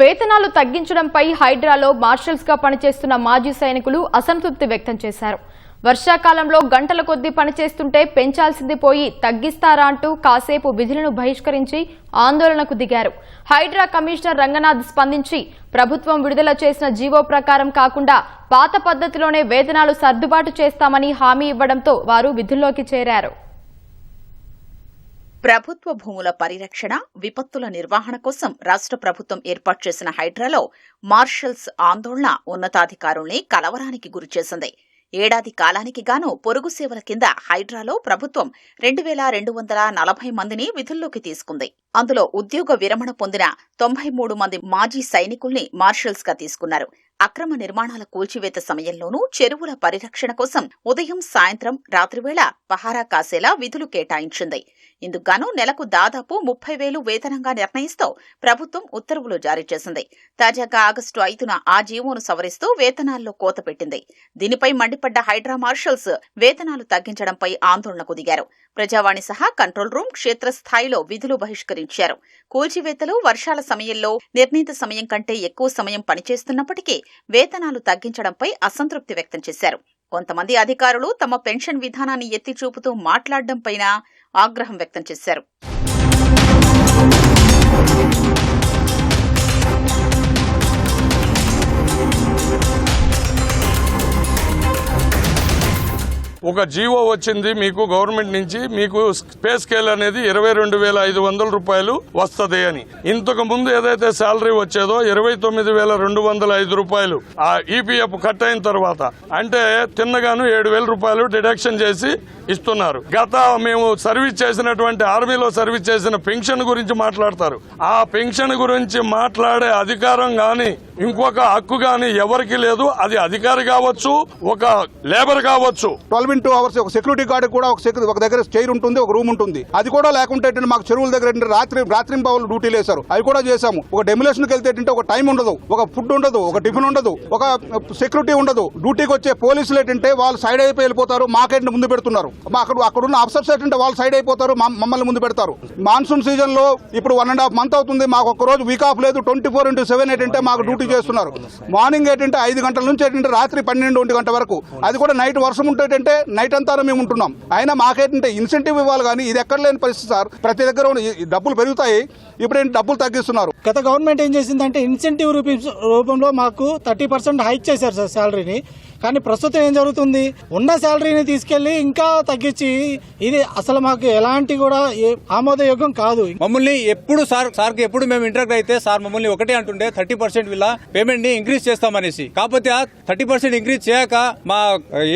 వేతనాలు తగ్గించడంపై హైడ్రాలో మార్షల్స్గా పనిచేస్తున్న మాజీ సైనికులు అసంతృప్తి వ్యక్తం చేశారు. వర్షాకాలంలో గంటల కొద్దీ పనిచేస్తుంటే పెంచాల్సింది పోయి తగ్గిస్తారా అంటూ కాసేపు విధులను బహిష్కరించి ఆందోళనకు దిగారు. హైడ్రా కమిషనర్ రంగనాథ్ స్పందించి ప్రభుత్వం విడుదల చేసిన జీవో ప్రకారం కాకుండా పాత పద్ధతిలోనే వేతనాలు సర్దుబాటు చేస్తామని హామీ ఇవ్వడంతో వారు విధుల్లోకి చేరారు. ప్రభుత్వ భూముల పరిరక్షణ విపత్తుల నిర్వహణ కోసం రాష్ట్ర ప్రభుత్వం ఏర్పాటు చేసిన హైడ్రాలో మార్షల్స్ ఆందోళన ఉన్నతాధికారుల్ని కలవరానికి గురిచేసింది. ఏడాది కాలానికి గాను పొరుగు సేవల కింద హైడ్రాలో ప్రభుత్వం రెండు వేల రెండు వందల నలభై మందిని విధుల్లోకి తీసుకుంది. అందులో ఉద్యోగ విరమణ పొందిన తొంభై మూడు మంది మాజీ సైనికుల్ని మార్షల్స్గా తీసుకున్నారు. అక్రమ నిర్మాణాల కూల్చివేత సమయంలోనూ చెరువుల పరిరక్షణ కోసం ఉదయం సాయంత్రం రాత్రివేళ పహారా కాసేలా విధులు కేటాయించింది. ఇందుకుగాను నెలకు దాదాపు ముప్పై వేలు వేతనంగా నిర్ణయిస్తూ ప్రభుత్వం ఉత్తర్వులు జారీ చేసింది. తాజాగా ఆగస్టు ఐదున ఆ జీవోను సవరిస్తూ వేతనాల్లో కోత పెట్టింది. దీనిపై మండిపడ్డ హైడ్రా మార్షల్స్ వేతనాలు తగ్గించడంపై ఆందోళనకు దిగారు. ప్రజావాణి సహా కంట్రోల్ రూమ్ క్షేత్రస్థాయిలో విధులు బహిష్కరించారు. కూల్చివేతలు వర్షాల సమయంలో నిర్ణీత సమయం కంటే ఎక్కువ సమయం పనిచేస్తున్నప్పటికీ వేతనాలు తగ్గించడంపై అసంతృప్తి వ్యక్తం చేశారు. కొంతమంది అధికారులు తమ పెన్షన్ విధానాన్ని ఎత్తి చూపుతూ మాట్లాడడంపైన ఆగ్రహం వ్యక్తం చేశారు. ఒక జీవో వచ్చింది మీకు గవర్నమెంట్ నుంచి మీకు పే స్కేల్ అనేది ఇరవై రెండు వేల ఐదు వందల రూపాయలు వస్తది అని. ఇంతకు ముందు ఏదైతే శాలరీ వచ్చేదో ఇరవై తొమ్మిది వేల రెండు వందల ఐదు రూపాయలు ఆ ఈపీఎఫ్ కట్ అయిన తర్వాత. అంటే తిన్నగాను ఏడు వేల రూపాయలు డిడక్షన్ చేసి ఇస్తున్నారు. గత మేము సర్వీస్ చేసినటువంటి ఆర్మీలో సర్వీస్ చేసిన పెన్షన్ గురించి మాట్లాడతారు. ఆ పెన్షన్ గురించి మాట్లాడే అధికారం గాని ఇంకొక హక్కు గాని ఎవరికి లేదు. అది అధికారి కావచ్చు ఒక లేబర్ కావచ్చు. ట్వెల్వ్ అవర్స్ ఒక సెక్యూరిటీ గార్డ్ కూడా ఒక సెక్యూ- ఒక దగ్గర చైర్ ఉంటుంది ఒక రూమ్ ఉంటుంది. అది కూడా లేకుంటే మాకు చెరువుల దగ్గర రాత్రి రాత్రి బావులు డ్యూటీలు వేశారు. అవి కూడా చేశాము. ఒక డెమిలేషన్ వెళ్తే ఒక టైం ఉండదు. ఒక ఫుడ్ ఉండదు ఒక టిఫిన్ ఉండదు ఒక uh, సెక్యూరిటీ ఉండదు. డ్యూటీకి వచ్చే పోలీసులు ఏంటంటే వాళ్ళు సైడ్ అయిపోయి వెళ్ళిపోతారు మాకేంటి ముందు పెడుతున్నారు. మా అక్కడ అక్కడ ఉన్న అఫ్సర్స్ ఏంటంటే వాళ్ళు సైడ్ అయిపోతారు మమ్మల్ని ముందు పెడతారు. మాన్సూన్ సీజన్లో ఇప్పుడు వన్ అండ్ హాఫ్ మంత్ అవుతుంది మాకు ఒక రోజు వీక్ ఆఫ్ లేదు ట్వంటీ ఫోర్ ఇంటూ సెవెన్ ఏంటంటే మాకు డ్యూటీ చేస్తున్నారు. మార్నింగ్ ఏంటంటే ఐదు గంటల నుంచి ఏంటంటే రాత్రి పన్నెండు ఒంటి గంట వరకు. అది కూడా నైట్ వర్షం ఉంటే నైట్ అంతా మేము ఉంటున్నాం. అయినా మాకేంటంటే ఇన్సెంటివ్ ఇవ్వాలి కానీ ఇది ఎక్కడ లేని పరిస్థితి సార్. ప్రతి దగ్గర ఈ డబ్బులు పెరుగుతాయి. ఇప్పుడు డబ్బులు తగ్గిస్తున్నారు. గత గవర్నమెంట్ ఏం చేసిందంటే ఇన్సెంటివ్ రూపంలో మాకు థర్టీ పర్సెంట్ హైక్ చేశారు సార్ శాలరీని కానీ ప్రస్తుతం ఏం జరుగుతుంది? ఉన్న శాలరీని తీసుకెళ్ళి ఇంకా తగ్గించి ఇది అసలు మాకు ఎలాంటి కూడా ఏ- ఆమోదయోగ్యం కాదు. మమ్మల్ని ఎప్పుడు సార్ సార్ ఎప్పుడు మేము ఇంటరాక్ట్ అయితే సార్ మమ్మల్ని ఒకటే అంటుండే థర్టీ పర్సెంట్ వీళ్ళ పేమెంట్ని ఇంక్రీజ్ చేస్తామనేసి. కాకపోతే థర్టీ పర్సెంట్ ఇంక్రీజ్ చేయక మా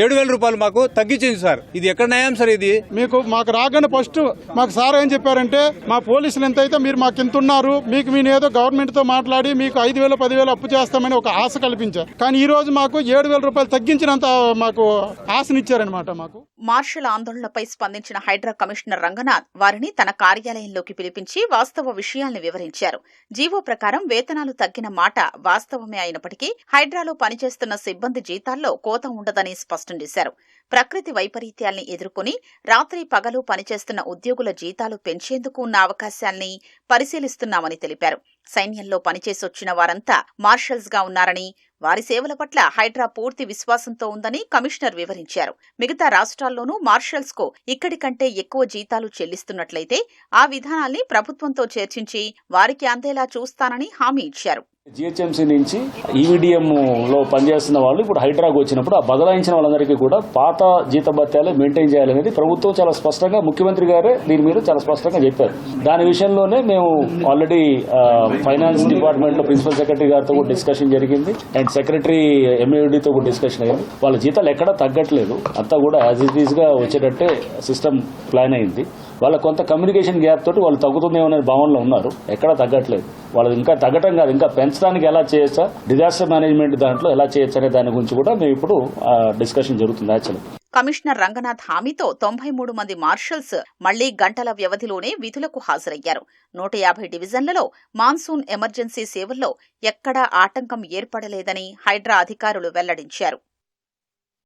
ఏడు వేల రూపాయలు మాకు తగ్గించింది సార్. ఇది ఎక్కడ న్యాయం సార్ ఇది? మీకు మాకు రాగానే ఫస్ట్ మాకు సార్ ఏం చెప్పారంటే మా పోలీసులు ఎంత అయితే మీరు మాకు ఇంత ఉన్నారు మీకు మీరు ఏదో గవర్నమెంట్తో మాట్లాడి మీకు ఐదు వేలు పదివేలు అప్పు చేస్తామని ఒక ఆశ కల్పించారు. కానీ ఈ రోజు మాకు ఏడు వేల రూపాయలు తగ్గించినంత మాకు ఆశనిచ్చారనమాట మాకు. మార్షల్ ఆందోళనపై స్పందించిన హైడ్రా కమిషనర్ రంగనాథ్ వారిని తన కార్యాలయంలోకి పిలిపించి వాస్తవ విషయాల్ని వివరించారు. జీవో ప్రకారం వేతనాలు తగ్గిన మాట వాస్తవమే అయినప్పటికీ హైడ్రాలో పనిచేస్తున్న సిబ్బంది జీతాల్లో కోత ఉండదని స్పష్టం చేశారు. ప్రకృతి వైపరీత్యాల్ని ఎదుర్కొని రాత్రి పగలు పనిచేస్తున్న ఉద్యోగుల జీతాలు పెంచేందుకు ఉన్న అవకాశాల్ని పరిశీలిస్తున్నామని తెలిపారు. సైన్యంలో పనిచేసొచ్చిన వారంతా మార్షల్స్గా ఉన్నారని వారి సేవల పట్ల హైడ్రా పూర్తి విశ్వాసంతో ఉందని కమిషనర్ వివరించారు. మిగతా రాష్ట్రాల్లోనూ మార్షల్స్కు ఇక్కడి కంటే ఎక్కువ జీతాలు చెల్లిస్తున్నట్లయితే ఆ విధానాల్ని ప్రభుత్వంతో చర్చించి వారికి అందేలా చూస్తానని హామీ ఇచ్చారు. జిహెచ్ఎంసీ నుంచి ఈవీడిఎం లో పనిచేస్తున్న వాళ్ళు ఇప్పుడు హైడ్రాకు వచ్చినప్పుడు ఆ బదలాయించిన వాళ్ళందరికీ కూడా పాత జీత భత్యాలే మెయింటైన్ చేయాలనేది ప్రభుత్వం చాలా స్పష్టంగా ముఖ్యమంత్రి గారే దీని మీద చాలా స్పష్టంగా చెప్పారు. దాని విషయంలోనే మేము ఆల్రెడీ ఫైనాన్స్ డిపార్ట్మెంట్లో ప్రిన్సిపల్ సెక్రటరీ గారితో కూడా డిస్కషన్ జరిగింది. అండ్ సెక్రటరీ ఎంఏడితో కూడా డిస్కషన్ అయింది. వాళ్ళ జీతాలు ఎక్కడా తగ్గట్లేదు. అంతా కూడా యాజ్ ఇట్ ఈస్గా వచ్చేటట్టే సిస్టమ్ ప్లాన్ అయింది. వాళ్ళ కొంత కమ్యూనికేషన్ గ్యాప్ తోటి వాళ్ళు తగ్గుతుందేమో అనే భావనలో ఉన్నారు. ఎక్కడా తగ్గట్లేదు. వాళ్ళు ఇంకా తగ్గటం కాదు. ఇంకా పెంచడానికి ఎలా చేయొచ్చా? డిజాస్టర్ మేనేజ్మెంట్ దాంట్లో ఎలా చేయొచ్చు అనే దాని గురించి కూడా మేము ఇప్పుడు డిస్కషన్ జరుగుతుంది యాక్చువల్ కమిషనర్ రంగనాథ్ హామీతో తొంభై మూడు మంది మార్షల్స్ మళ్ళీ గంటల వ్యవధిలోనే విధులకు హాజరయ్యారు. నూట యాభై డివిజన్లలో మాన్సూన్ ఎమర్జెన్సీ సేవల్లో ఎక్కడా ఆటంకం ఏర్పడలేదని హైడ్రా అధికారులు వెల్లడించారు.